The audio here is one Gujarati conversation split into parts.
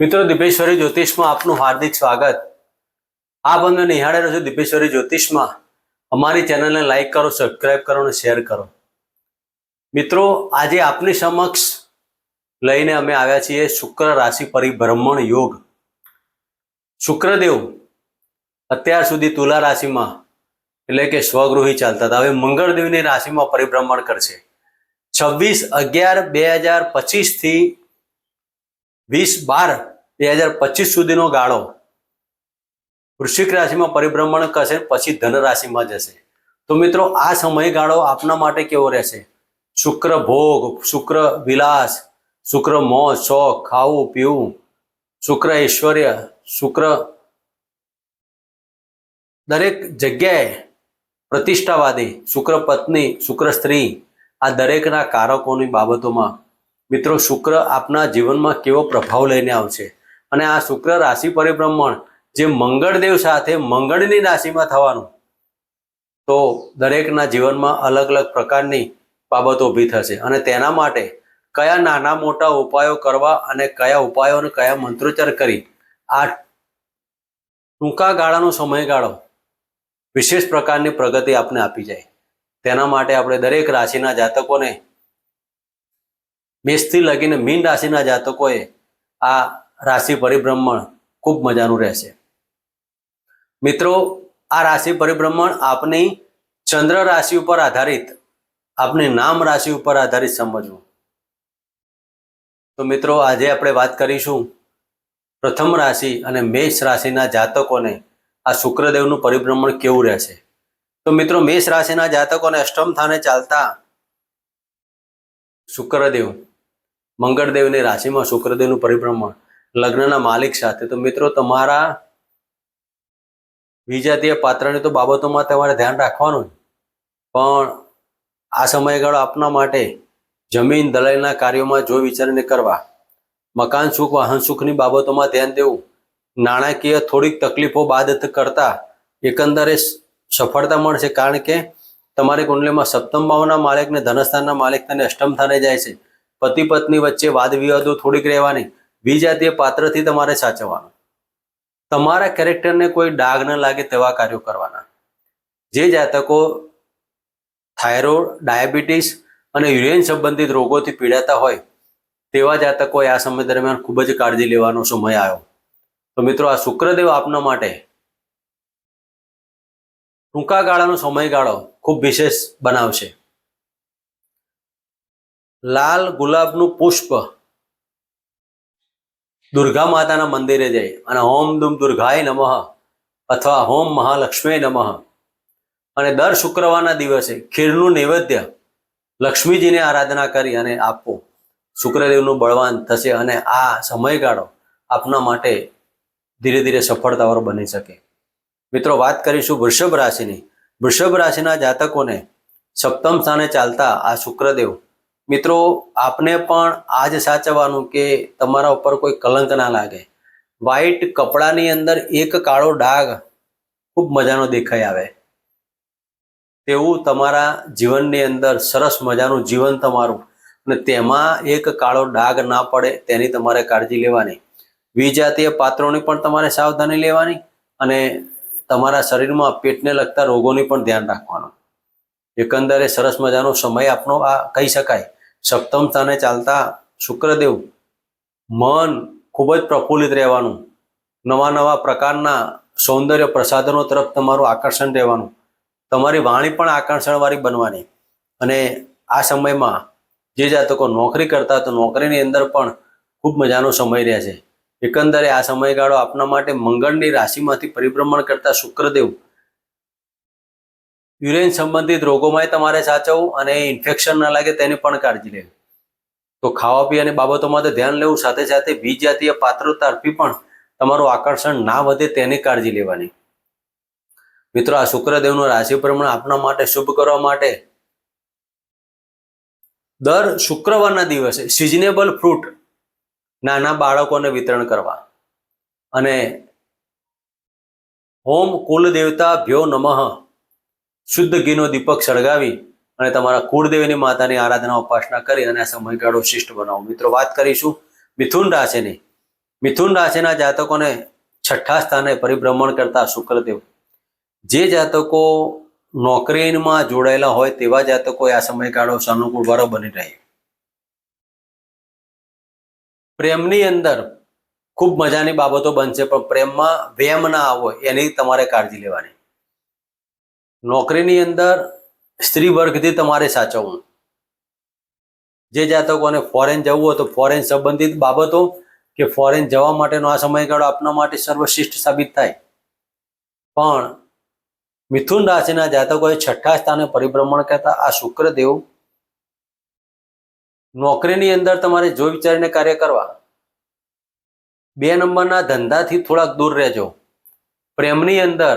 મિત્રો, દીપેશ્વરી જ્યોતિષમાં આપનું હાર્દિક સ્વાગત. આપ અમને નિહાળે રહ્યો દિપેશ્વરી જ્યોતિષમાં. અમારી ચેનલને લાઈક કરો સબસ્ક્રાઈબ કરો અને શેર કરો. મિત્રો, આજે આપની સમક્ષ લઈને અમે આવ્યા છીએ શુક્ર રાશિ પરિભ્રમણ યોગ. શુક્રદેવ અત્યાર સુધી તુલા રાશિમાં, એટલે કે સ્વગૃહી ચાલતા હતા. હવે મંગળદેવની રાશિમાં પરિભ્રમણ કરશે. છવ્વીસ અગિયાર બે હજાર પચીસથી વીસ બાર બે હજાર પચીસ સુધીનો ગાળો વૃશ્ચિક રાશિમાં પરિભ્રમણ કરશે, પછી ધન રાશિમાં જશે. તો મિત્રો, આ સમયગાળો આપના માટે કેવો રહેશે? શુક્ર ભોગ, શુક્ર વિલાસ, શુક્ર મોજ શોખ, ખાવું, પીવું, શુક્ર ઐશ્વર્ય, શુક્ર દરેક જગ્યાએ પ્રતિષ્ઠાવાદી, શુક્ર પત્ની, શુક્ર સ્ત્રી, આ દરેકના કારકોની બાબતોમાં મિત્રો, શુક્ર આપના જીવનમાં કેવો પ્રભાવ લઈને આવશે? અને આ શુક્ર રાશિ પરિભ્રમણ જે મંગળદેવ સાથે મંગળની રાશિમાં થવાનું, તો દરેકના જીવનમાં અલગ અલગ પ્રકારની બાબતો ઊભી થશે. અને તેના માટે કયા નાના મોટા ઉપાયો કરવા અને કયા ઉપાયો અને કયા મંત્રોચ્ચાર કરી આ ટૂંકા ગાળાનો સમયગાળો વિશેષ પ્રકારની પ્રગતિ આપને આપી જાય. તેના માટે આપણે દરેક રાશિના જાતકોને મેષથી લગીને મીન રાશિના જાતકોએ આ રાશિ પરિભ્રમણ ખૂબ મજાનું રહેશે. મિત્રો, આ રાશિ પરિભ્રમણ આપની ચંદ્ર રાશિ ઉપર આધારિત, આપની નામ રાશિ ઉપર આધારિત સમજવું. તો મિત્રો, આજે આપણે વાત કરીશું પ્રથમ રાશિ અને મેષ રાશિના જાતકોને આ શુક્રદેવનું પરિભ્રમણ કેવું રહેશે. તો મિત્રો, મેષ રાશિના જાતકોને અષ્ટમ સ્થાને ચાલતા શુક્રદેવ મંગળદેવની રાશિમાં શુક્રદેવનું પરિભ્રમણ, લગ્નના માલિક સાથે. તો મિત્રો, તમારા વિજાતીય પાત્રની તો બાબતોમાં તમારે ધ્યાન રાખવાનું. પણ આ સમયગાળો આપના માટે જમીન દલાઈના કાર્યોમાં જો વિચારને કરવા, મકાન સુખ, વાહન સુખની બાબતોમાં ધ્યાન દેવું, નાણાકીય થોડીક તકલીફો બાદ કરતા, એકંદરે સફળતા મળશે. કારણ કે તમારી કુંડલીમાં સપ્તમ ભાવના માલિકને ધનસ્થાનના માલિક અને અષ્ટમ સ્થાને જાય છે. પતિ પત્ની વચ્ચે વાદ વિવાદો થોડીક રહેવાની. વિજાતીય પાત્રથી તમારે સાચવવાનું. તમારા કેરેક્ટરને કોઈ ડાઘ ન લાગે તેવા કાર્યો કરવાના. જે જાતકો થાઇરોઇડ, ડાયાબિટીસ અને યુરેન સંબંધિત રોગોથી પીડાતા હોય, તેવા જાતકોએ આ સમય દરમિયાન ખૂબ જ કાળજી લેવાનો સમય આવ્યો. તો મિત્રો, આ શુક્રદેવ આપના માટે ટૂંકા ગાળાનો સમયગાળો ખૂબ વિશેષ બનાવશે. લાલ ગુલાબનું પુષ્પ. દુર્ગા માતાના મંદિરે જઈ અને હોમ દુમ દુર્ગાય નમઃ અથવા હોમ મહાલક્ષ્મી નમઃ. અને દર શુક્રવારના દિવસે ખીરનું નૈવેદ્ય લક્ષ્મીજીને આરાધના કરી અને આપવો શુક્રદેવનું બળવાન થશે અને આ સમયગાળો આપના માટે ધીરે ધીરે સફળતાવાળો બની શકે. મિત્રો, વાત કરીશું વૃષભ રાશિની. વૃષભ રાશિના જાતકોને સપ્તમ સ્થાને ચાલતા આ શુક્રદેવ મિત્રો, આપને પણ આ જ સાચવવાનું કે તમારા ઉપર કોઈ કલંક ના લાગે. વ્હાઈટ કપડાની અંદર એક કાળો ડાઘ ખૂબ મજાનો દેખાઈ આવે. તેવું તમારા જીવનની અંદર સરસ મજાનું જીવન તમારું. અને તેમાં એક કાળો ડાઘ ના પડે તેની તમારે કાળજી લેવાની. વિજાતીય પાત્રોની પણ તમારે સાવધાની લેવાની અને તમારા શરીરમાં પેટને લગતા રોગોની પણ ધ્યાન રાખવાનું. એકંદરે સરસ મજાનો સમય આપનો આ કહી શકાય. સપ્તમ સ્થાને ચાલતા શુક્રદેવ મન ખૂબ જ પ્રફુલ્લિત રહેવાનું. નવા નવા પ્રકારના સૌંદર્ય પ્રસાધનો તરફ તમારું આકર્ષણ રહેવાનું. તમારી વાણી પણ આકર્ષણવાળી બનવાની. અને આ સમયમાં જે જાતકો નોકરી કરતા તો નોકરીની અંદર પણ ખૂબ મજાનો સમય રહે છે. એકંદરે આ સમયગાળો આપના માટે મંગળની રાશિમાંથી પરિભ્રમણ કરતા શુક્રદેવ યુરેન સંબંધિત રોગોમાંય તમારે સાચવવું અને ઇન્ફેક્શન ના લાગે તેની પણ કાળજી લેવી. તો ખાવા પીવાની બાબતોમાં તો ધ્યાન લેવું, સાથે સાથે વિજાતીય જાતીય પાત્રો તરફી પણ તમારું આકર્ષણ ના વધે તેની કાળજી લેવાની. મિત્રો, આ શુક્રદેવનું રાશિ પ્રમાણે આપના માટે શુભ કરવા માટે દર શુક્રવારના દિવસે સિઝનેબલ ફ્રૂટ નાના બાળકોને વિતરણ કરવા અને હોમ કુલ દેવતા ભ્યો નમઃ શુદ્ધ ઘીનો દીપક સળગાવી અને તમારા કુળદેવીની માતાની આરાધના ઉપાસના કરી અને આ સમયગાળો શિષ્ટ બનાવો. મિત્રો, વાત કરીશું મિથુન રાશિની. મિથુન રાશિના જાતકોને છઠ્ઠા સ્થાને પરિભ્રમણ કરતા શુક્રદેવ જે જાતકો નોકરીમાં જોડાયેલા હોય તેવા જાતકો આ સમયગાળો સાનુકૂળ વાળો બની રહે. પ્રેમની અંદર ખૂબ મજાની બાબતો બનશે, પણ પ્રેમમાં વેમ ના આવો એની તમારે કાળજી લેવાની. નોકરીની અંદર સ્ત્રી વર્ગથી તમારે સાચવવું. જે જાતકોને ફોરેન જવું હોય તો ફોરેન સંબંધિત બાબતો કે ફોરેન જવા માટેનો આ સમયગાળો આપના માટે સર્વશ્રેષ્ઠ સાબિત થાય. પણ મિથુન રાશિના જાતકોએ છઠ્ઠા સ્થાને પરિભ્રમણ કરતા આ શુક્રદેવ નોકરીની અંદર તમારે જોઈ વિચારીને કાર્ય કરવા. બે નંબરના ધંધાથી થોડાક દૂર રહેજો. પ્રેમની અંદર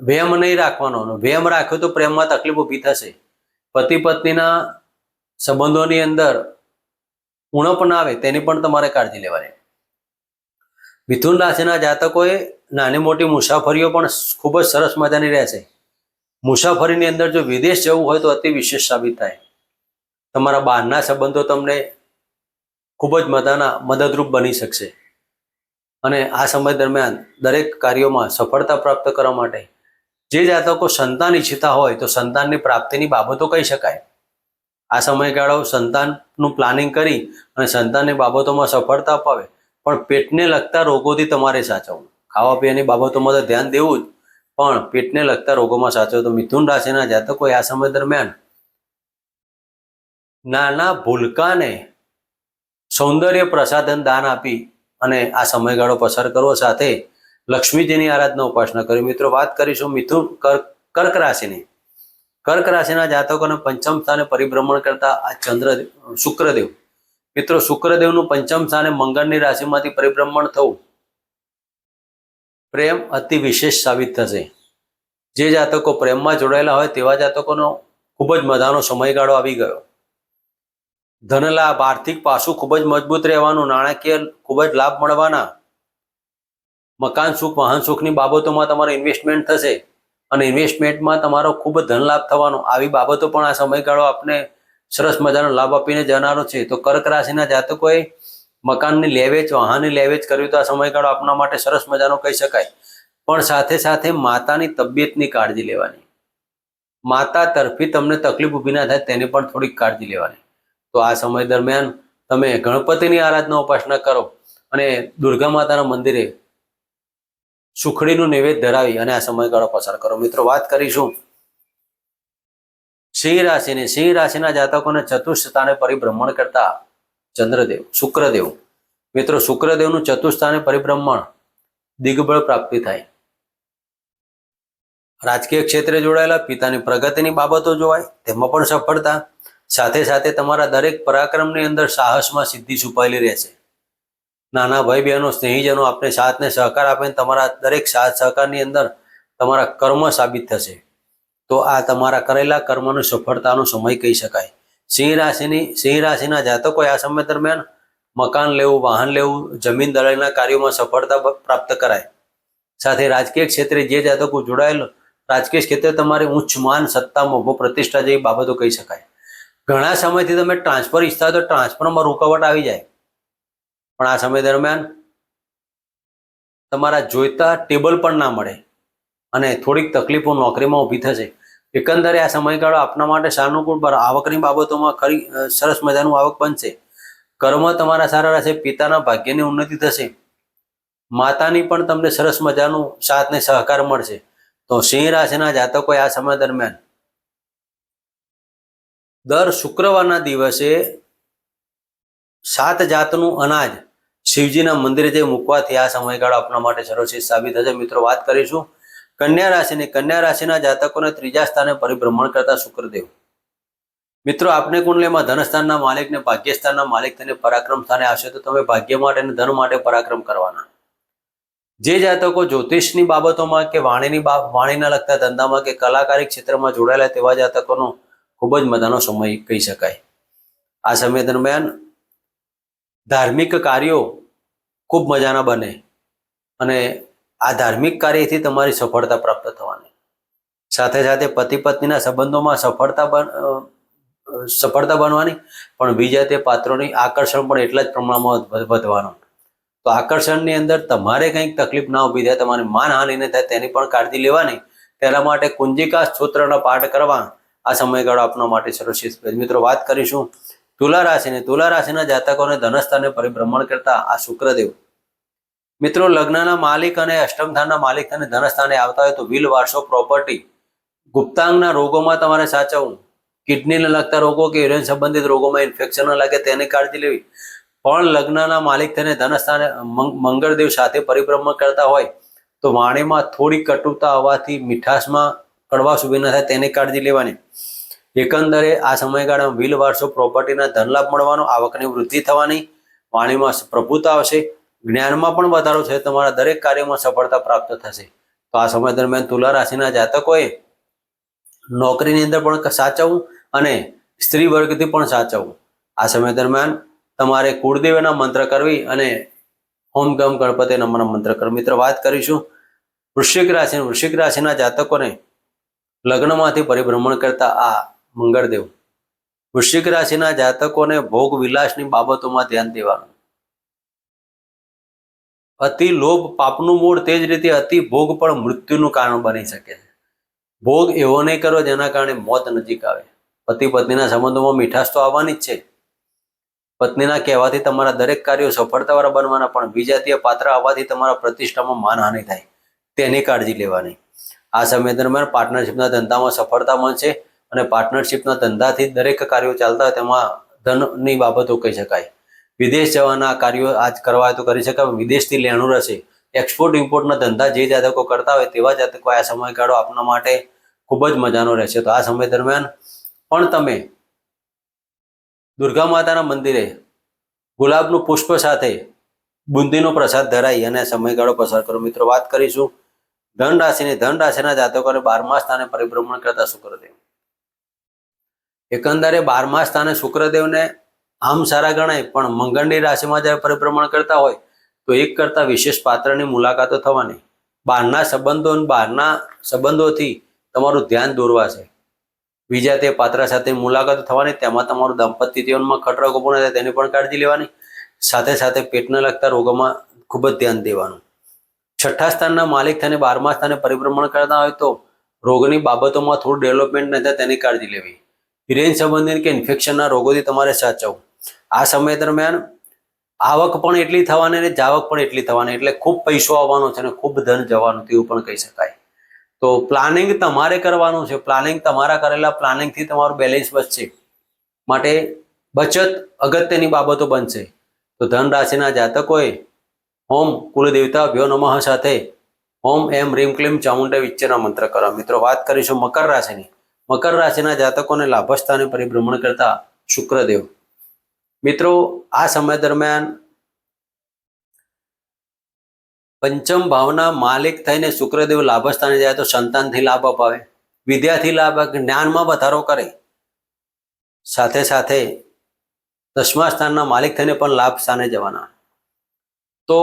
વેમ નહીં રાખવાનો વેમ રાખ્યો તો પ્રેમમાં તકલીફ ઊભી થશે. પતિ પત્નીના સંબંધોની અંદર ઉણપ ના આવે તેની પણ તમારે કાળજી લેવાની. મિથુન રાશિના જાતકોએ નાની મોટી મુસાફરીઓ પણ ખૂબ જ સરસ મજાની રહેશે. મુસાફરીની અંદર જો વિદેશ જવું હોય તો અતિ વિશેષ સાબિત થાય. તમારા બહારના સંબંધો તમને ખૂબ જ મજાના મદદરૂપ બની શકશે. અને આ સમય દરમિયાન દરેક કાર્યોમાં સફળતા પ્રાપ્ત કરવા માટે જે જાતકો સંતાન ઈચ્છતા હોય તો સંતાનની પ્રાપ્તિની બાબતો કહી શકાય. આ સમયગાળો સંતાનનું પ્લાનિંગ કરી અને સંતાનની બાબતોમાં સફળતા અપાવે. પણ પેટને લગતા રોગોથી તમારે સાચવવું. ખાવા પીવાની બાબતોમાં તો ધ્યાન દેવું જ. પણ પેટને લગતા રોગોમાં સાચવો તો મિથુન રાશિના જાતકોએ આ સમય દરમિયાન નાના ભૂલકાને સૌંદર્ય પ્રસાધન દાન આપી અને આ સમયગાળો પસાર કરવો સાથે લક્ષ્મીજીની આરાધના ઉપાસના કરી. મિત્રો, વાત કરીશું મિથુન કર્ક રાશિની. કર્ક રાશિના જાતકોને પંચમ સ્થાને પરિભ્રમણ કરતા આ ચંદ્ર, શુક્રદેવ. મિત્રો, શુક્રદેવનું પંચમ સ્થાને મંગળની રાશિમાંથી પરિભ્રમણ થવું પ્રેમ અતિ વિશેષ સાબિત થશે. જે જાતકો પ્રેમમાં જોડાયેલા હોય તેવા જાતકોનો ખૂબ જ મજાનો સમયગાળો આવી ગયો. ધનલાભ, આર્થિક પાસું ખૂબ જ મજબૂત રહેવાનું, નાણાકીય ખૂબ જ લાભ મળવાના મકાન સુખ, વાહન સુખની બાબતોમાં તમારો ઇન્વેસ્ટમેન્ટ થશે. અને ઇન્વેસ્ટમેન્ટમાં તમારો ખૂબ જ ધન લાભ થવાનો. આવી બાબતો પણ આ સમયગાળો આપને સરસ મજાનો લાભ આપીને જનારો છે. તો કર્ક રાશિના જાતકોએ મકાનની લેવેચ વાહનની લેવેચ કરવી તો આ સમયગાળો આપના માટે સરસ મજાનો કહી શકાય. પણ સાથે સાથે માતાની તબિયતની કાળજી લેવાની. માતા તરફી તમને તકલીફ ઊભી ના થાય તેની પણ થોડીક કાળજી લેવાની. તો આ સમય દરમિયાન તમે ગણપતિની આરાધના ઉપાસના કરો અને દુર્ગા માતાના મંદિરે સુખડીનું નૈવેદ્ય ધરાવી અને આ સમયગાળો પસાર કરો. મિત્રો, વાત કરીશું સિંહ રાશિની. સિંહ રાશિના જાતકોને ચતુર્થ પરિભ્રમણ કરતા ચંદ્રદેવ, શુક્રદેવ. મિત્રો, શુક્રદેવનું ચતુર્થ પરિભ્રમણ દિગ્બળ પ્રાપ્તિ થાય. રાજકીય ક્ષેત્રે જોડાયેલા પિતાની પ્રગતિની બાબતો જોવાય, તેમાં પણ સફળતા. સાથે સાથે તમારા દરેક પરાક્રમની અંદર સાહસમાં સિદ્ધિ છુપાયેલી રહેશે. નાના ભાઈ બહેનો સ્નેહીજનો આપણે સાથને સહકાર આપે તમારા દરેક સાથ સહકારની અંદર તમારા કર્મ સાબિત થશે. તો આ તમારા કરેલા કર્મનો સફળતાનો સમય કહી શકાય. સિંહ રાશિની, સિંહ રાશિના જાતકો આ સમય દરમિયાન મકાન લેવું, વાહન લેવું, જમીન દલાલના કાર્યોમાં સફળતા પ્રાપ્ત કરાય. સાથે રાજકીય ક્ષેત્રે જે જાતકો જોડાયેલો, રાજકીય ક્ષેત્રે તમારી ઉચ્ચ માન સત્તા મોભો પ્રતિષ્ઠા જેવી બાબતો કહી શકાય. ઘણા સમયથી તમે ટ્રાન્સફર ઈચ્છતા તો ટ્રાન્સફરમાં રૂકાવટ આવી જાય. પણ આ સમય દરમિયાન તમારા જોઈતા ટેબલ પણ ના મળે અને થોડીક તકલીફો નોકરીમાં ઊભી થશે. એકંદરે આ સમયગાળો આપના માટે સાનુકૂળ પર આવકની બાબતોમાં ખરી સરસ મજાનું આવક બનશે. કર્મ તમારા સારા રહેશે, પિતાના ભાગ્યની ઉન્નતિ થશે. માતાની પણ તમને સરસ મજાનું સાથ ને સહકાર મળશે. તો સિંહ રાશિના જાતકોએ આ સમય દરમિયાન દર શુક્રવારના દિવસે સાત જાતનું અનાજ શિવજીના મંદિરે જઈ મૂકવાથી આ સમયગાળો આપણા માટે સર્વશ્રેષ્ઠ સાબિત થશે મિત્રો વાત કરીશું. કન્યા રાશિની કન્યા રાશિના જાતકોને ત્રીજા સ્થાને પરિભ્રમણ કરતા શુક્રદેવ. મિત્રો, આપને કુંડલીમાં ધનસ્થાનના માલિકને ભાગ્યસ્થાનના માલિક તેને પરાક્રમ સ્થાને આવશે તો તમે ભાગ્ય માટે અને ધન માટે પરાક્રમ કરવાના. જે જાતકો જ્યોતિષની બાબતોમાં કે વાણીની વાણીના લગતા ધંધામાં કે કલાકારી ક્ષેત્રમાં જોડાયેલા તેવા જાતકોનો ખૂબ જ મજાનો સમય કહી શકાય. આ સમય દરમિયાન ધાર્મિક કાર્યો ખૂબ મજાના બને અને આ ધાર્મિક કાર્યથી તમારી સફળતા પ્રાપ્ત થવાની. સાથે સાથે પતિ પત્નીના સંબંધોમાં સફળતા બન સફળતા બનવાની, પણ બીજા તે પાત્રોની આકર્ષણ પણ એટલા જ પ્રમાણમાં વધવાનું. તો આકર્ષણની અંદર તમારે કંઈક તકલીફ ના ઊભી થાય, તમારી માનહાનિ ન થાય, તેની પણ કાળજી લેવાની. તેના માટે કુંજિકા સ્ત્રોત્રનો પાઠ કરવા આ સમયગાળો આપણા માટે સુરક્ષિત મિત્રો, વાત કરીશું તુલા રાશિને તુલા રાશિના જાતકોને ધનસ્થાને પરિભ્રમણ કરતા આ શુક્રદેવ. મિત્રો, લગ્નના માલિક અને અષ્ટમ સ્થાનના માલિક અને ધનસ્થાને આવતા હોય તો વિલ વારસો પ્રોપર્ટી ગુપ્તાંગના રોગોમાં તમારે સાચવવું. કિડનીને લગતા રોગો કે યુરિન સંબંધિત રોગોમાં ઇન્ફેક્શન લાગે તેની કાળજી લેવી. પણ લગ્નના માલિક થઈને ધનસ્થાને મંગળદેવ સાથે પરિભ્રમણ કરતા હોય તો વાણીમાં થોડી કટુતા આવવાથી મીઠાશમાં કડવા સુધી ન થાય તેની કાળજી લેવાની. એકંદરે આ સમયગાળામાં વિલ વારસો પ્રોપર્ટીના ધનલાભ મળવાનો આવકની વૃદ્ધિ થવાની વાણીમાં પ્રભુતા આવશે. જ્ઞાનમાં પણ વધારો થશે તમારા દરેક કાર્યમાં સફળતા પ્રાપ્ત થશે. તો આ સમય દરમિયાન તુલા રાશિના જાતકોએ નોકરીની અંદર પણ સાચવવું અને સ્ત્રી વર્ગથી પણ સાચવવું. આ સમય દરમિયાન તમારે કુળદેવના મંત્ર કરવી અને હોમ ગમ ગણપતિ નમના મંત્ર કરવી. મિત્ર, વાત કરીશું વૃશ્ચિક રાશિ વૃશ્ચિક રાશિના જાતકોને લગ્નમાંથી પરિભ્રમણ કરતા આ મંગળદેવ. વૃશ્ચિક રાશિના જાતકોને ભોગ વિલાસની બાબતોમાં ધ્યાન દેવાનું. અતિ લોભ પાપનું મૂળ તે જ રીતે અતિ ભોગ પણ મૃત્યુનું કારણ બની શકે છે. ભોગ એવો નહીં કરો જેના કારણે મોત નજીક આવે. પતિ પત્નીના સંબંધોમાં મીઠાશ તો આવવાની જ છે. પત્નીના કહેવાથી તમારા દરેક કાર્યો સફળતાવાળા બનવાના, પણ વિજાતીય પાત્ર આવવાથી તમારા પ્રતિષ્ઠામાં માનહાનિ થાય. તેની કાળજી લેવાની. આ સમય દરમિયાન પાર્ટનરશિપના ધંધામાં સફળતા મળશે. અને પાર્ટનરશિપના ધંધાથી દરેક કાર્યો ચાલતા તેમાં ધનની બાબતો કહી શકાય. વિદેશ જવાના કાર્યો આજ કરવા તો કરી શકાય વિદેશથી લેણું રહેશે એક્સપોર્ટ ઇમ્પોર્ટના ધંધા જે જાતકો કરતા હોય તેવા જાતકો આ સમયગાળો આપના માટે ખૂબ જ મજાનો રહેશે. તો આ સમય દરમિયાન પણ તમે દુર્ગા માતાના મંદિરે ગુલાબનું પુષ્પ સાથે બુંદીનો પ્રસાદ ધરાઈ અને સમયગાળો પસાર કરો. મિત્રો, વાત કરીશું ધન રાશિની ધન રાશિના જાતકોને બારમા સ્થાને પરિભ્રમણ કરતા શુક્રદેવ એકંદરે બારમા સ્થાને શુક્રદેવને આમ સારા ગણાય, પણ મંગળની રાશિમાં જ્યારે પરિભ્રમણ કરતા હોય, તો એક કરતાં વિશેષ પાત્રની મુલાકાતો થવાની. બહારના સંબંધો અને બહારના સંબંધોથી તમારું ધ્યાન દોરવાશે. બીજા તે પાત્ર સાથે મુલાકાતો થવાની, તેમાં તમારું દાંપત્ય જીવનમાં ખતરો પૂર્ણ થાય તેની પણ કાળજી લેવાની. સાથે સાથે પેટને લગતા રોગોમાં ખૂબ જ ધ્યાન દેવાનું. છઠ્ઠા સ્થાનના માલિક થઈને બારમા સ્થાને પરિભ્રમણ કરતા હોય તો રોગની બાબતોમાં થોડું ડેવલપમેન્ટ ન થાય તેની કાળજી લેવી. હિરેન સંબંધિત કે ઇન્ફેક્શનના રોગોથી તમારે સાચવવું. આ સમય દરમિયાન આવક પણ એટલી થવાની અને જાવક પણ એટલી થવાની, એટલે ખૂબ પૈસો આવવાનો છે અને ખૂબ ધન જવાનું તેવું પણ કહી શકાય. તો પ્લાનિંગ તમારે કરવાનું છે પ્લાનિંગ તમારા કરેલા પ્લાનિંગથી તમારું બેલેન્સ બચશે. માટે બચત અગત્યની બાબતો બનશે. તો ધન રાશિના જાતકોએ હોમ કુલદેવતા ભ્યો નમઃ સાથે હોમ એમ રીમ ક્લીમ ચામુંડા વિચ્ચેના મંત્ર કરો. મિત્રો, વાત કરીશું મકર રાશિની. મકર રાશિના જાતકોને લાભસ્થાને પરિભ્રમણ કરતા શુક્રદેવ. મિત્રો, આ સમય દરમિયાન પંચમ ભાવના માલિક થઈને શુક્રદેવ લાભસ્થાને જાય તો સંતાનથી લાભ અપાવે. વિદ્યાથી લાભ, જ્ઞાનમાં વધારો કરે. સાથે સાથે દસમા સ્થાનના માલિક થઈને પણ લાભ સ્થાને જવાના. તો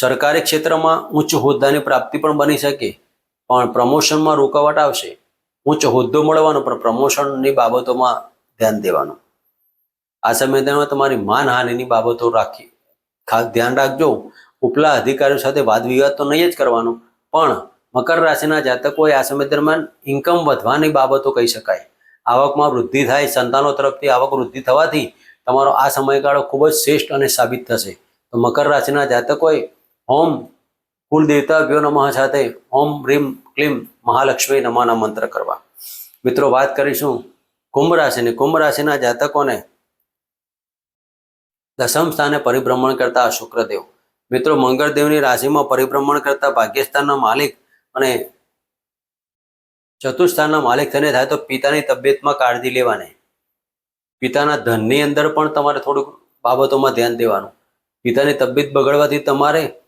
સરકારી ક્ષેત્રમાં ઉચ્ચ હોદ્દાની પ્રાપ્તિ પણ બની શકે, પણ પ્રમોશનમાં રૂકાવટ આવશે. ઉચ્ચ હોદ્દો મળવાનો, પણ પ્રમોશનની બાબતોમાં ધ્યાન દેવાનું. આ સમય દરમિયાન તમારી માનહાનિની બાબતો રાખી. ખાસ ધ્યાન રાખજો, ઉપલા અધિકારીઓ સાથે વાદ વિવાદ તો નહીં જ કરવાનો, પણ મકર રાશિના જાતકોએ આ સમય દરમિયાન ઇન્કમ વધવાની બાબતો કહી શકાય. આવકમાં વૃદ્ધિ થાય, સંતાનો તરફથી આવક વૃદ્ધિ થવાથી તમારો આ સમયગાળો ખૂબ જ શ્રેષ્ઠ અને સાબિત થશે. તો મકર રાશિના જાતકોએ હોમ કુલ દેવતા નમઃ સાથે ઓમ રીમ ક્લીમ મહાલક્ષ્મી નમાના મંત્ર કરવા. મિત્રો, વાત કરીશું કુંભ રાશિની. કુંભ રાશિના જાતકોને દસમ સ્થાને પરિભ્રમણ કરતા શુક્રદેવ. મિત્રો, મંગળદેવની રાશિમાં પરિભ્રમણ કરતા ભાગ્યસ્થાનના માલિક અને ચતુર્સ્થાનના માલિક થઈને થાય તો પિતાની તબિયતમાં કાળજી લેવાની. પિતાના ધનની અંદર પણ તમારે થોડુંક બાબતોમાં ધ્યાન દેવાનું. પિતાની તબિયત બગડવાથી તમારે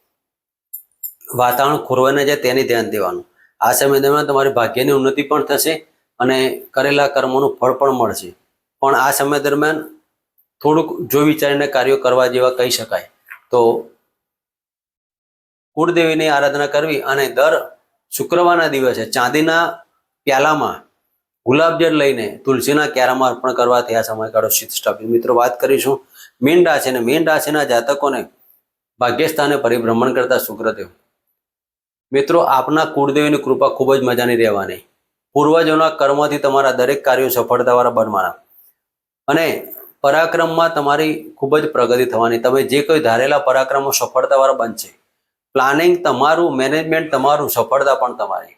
વાતાવરણ ખોરવાઈ ન જાય તેની ધ્યાન દેવાનું. આ સમય દરમિયાન તમારી ભાગ્યની ઉન્નતિ પણ થશે અને કરેલા કર્મોનું ફળ પણ મળશે. પણ આ સમય દરમિયાન થોડુંક જો વિચારીને કાર્યો કરવા જેવા કહી શકાય. તો કુળદેવીની આરાધના કરવી અને દર શુક્રવારના દિવસે ચાંદીના પ્યાલામાં ગુલાબજળ લઈને તુલસીના ક્યારામાં અર્પણ કરવાથી આ સમયગાળો શીત સ્થાપિત મિત્રો, વાત કરીશું મીન રાશિ અને મીન રાશિના જાતકોને ભાગ્યસ્થાને પરિભ્રમણ કરતા શુક્રદેવ. મિત્રો, આપના કુળદેવીની કૃપા ખૂબ જ મજાની રહેવાની. પૂર્વજોના કર્મથી તમારા દરેક કાર્યો સફળતાવાળા બનવાના. અને પરાક્રમમાં તમારી ખૂબ જ પ્રગતિ થવાની. તમે જે કોઈ ધારેલા પરાક્રમો સફળતાવાળા બનશે. પ્લાનિંગ તમારું, મેનેજમેન્ટ તમારું, સફળતા પણ તમારી.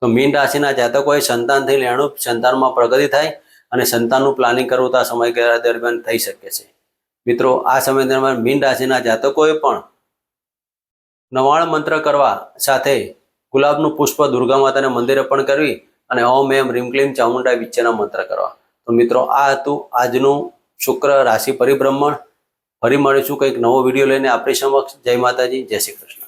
તો મીન રાશિના જાતકોએ સંતાનથી લેણું, સંતાનમાં પ્રગતિ થાય અને સંતાનનું પ્લાનિંગ કરવું તો આ સમયગાળા દરમિયાન થઈ શકે છે. મિત્રો, આ સમય દરમિયાન મીન રાશિના જાતકોએ પણ નવાણ મંત્ર કરવા સાથે ગુલાબનું પુષ્પ દુર્ગા માતાના મંદિરે પણ કરવી અને ઓમ એમ રીમ ક્લીમ ચામુંડા વિચ્ચેના મંત્ર કરવા. તો મિત્રો, આ હતું આજનું શુક્ર રાશિ પરિભ્રમણ. ફરી મળીશું કંઈક નવો વીડિયો લઈને આપણી સમક્ષ. જય માતાજી, જય શ્રી કૃષ્ણ.